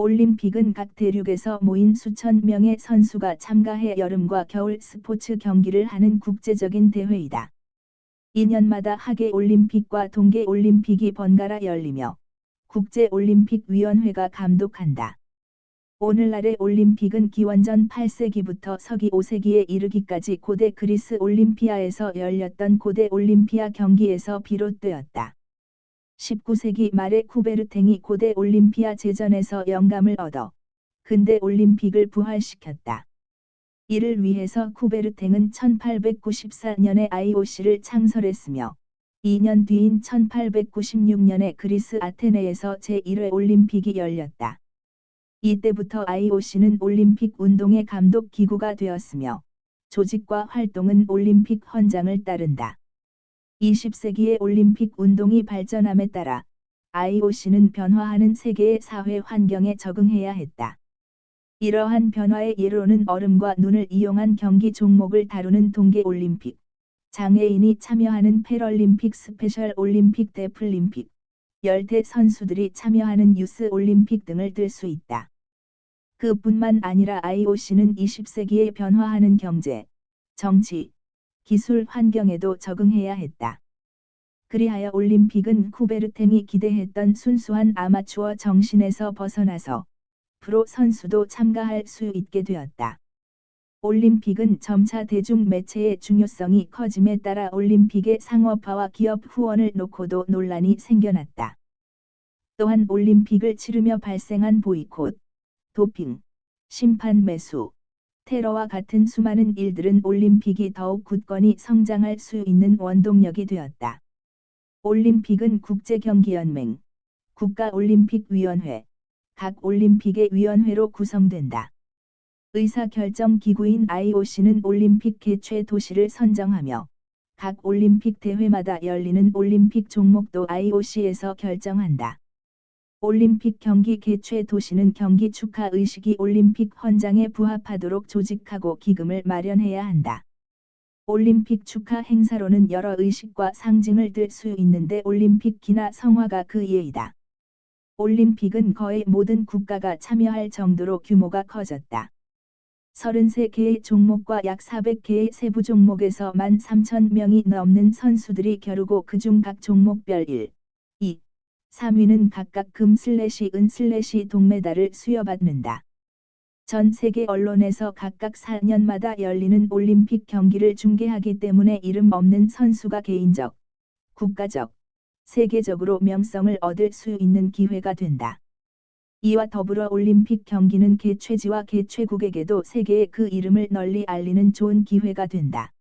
올림픽은 각 대륙에서 모인 수천 명의 선수가 참가해 여름과 겨울 스포츠 경기를 하는 국제적인 대회이다. 2년마다 하계 올림픽과 동계 올림픽이 번갈아 열리며 국제올림픽위원회가 감독한다. 오늘날의 올림픽은 기원전 8세기부터 서기 5세기에 이르기까지 고대 그리스 올림피아에서 열렸던 고대 올림피아 경기에서 비롯되었다. 19세기 말에 쿠베르탱이 고대 올림피아 제전에서 영감을 얻어 근대 올림픽을 부활시켰다. 이를 위해서 쿠베르탱은 1894년에 IOC를 창설했으며 2년 뒤인 1896년에 그리스 아테네에서 제1회 올림픽이 열렸다. 이때부터 IOC는 올림픽 운동의 감독 기구가 되었으며 조직과 활동은 올림픽 헌장을 따른다. 20세기의 올림픽 운동이 발전함에 따라 IOC는 변화하는 세계의 사회 환경에 적응해야 했다. 이러한 변화의 예로는 얼음과 눈을 이용한 경기 종목을 다루는 동계올림픽, 장애인이 참여하는 패럴림픽 스페셜 올림픽 데플림픽, 열대 선수들이 참여하는 유스 올림픽 등을 들 수 있다. 그뿐만 아니라 IOC는 20세기에 변화하는 경제, 정치, 기술 환경에도 적응해야 했다. 그리하여 올림픽은 쿠베르탱이 기대했던 순수한 아마추어 정신에서 벗어나서 프로 선수도 참가할 수 있게 되었다. 올림픽은 점차 대중 매체의 중요성이 커짐에 따라 올림픽의 상업화와 기업 후원을 놓고도 논란이 생겨났다. 또한 올림픽을 치르며 발생한 보이콧, 도핑, 심판 매수, 테러와 같은 수많은 일들은 올림픽이 더욱 굳건히 성장할 수 있는 원동력이 되었다. 올림픽은 국제경기연맹, 국가올림픽위원회, 각 올림픽의 위원회로 구성된다. 의사결정 기구인 IOC는 올림픽 개최 도시를 선정하며 각 올림픽 대회마다 열리는 올림픽 종목도 IOC에서 결정한다. 올림픽 경기 개최 도시는 경기 축하 의식이 올림픽 헌장에 부합하도록 조직하고 기금을 마련해야 한다. 올림픽 축하 행사로는 여러 의식과 상징을 들 수 있는데 올림픽 기나 성화가 그 예이다. 올림픽은 거의 모든 국가가 참여할 정도로 규모가 커졌다. 33개의 종목과 약 400개의 세부 종목에서 13,000명이 넘는 선수들이 겨루고 그중 각 종목별 1, 2, 3위는 각각 금 슬래시 은 슬래시 동메달을 수여받는다. 전 세계 언론에서 각각 4년마다 열리는 올림픽 경기를 중계하기 때문에 이름 없는 선수가 개인적, 국가적, 세계적으로 명성을 얻을 수 있는 기회가 된다. 이와 더불어 올림픽 경기는 개최지와 개최국에게도 세계의 그 이름을 널리 알리는 좋은 기회가 된다.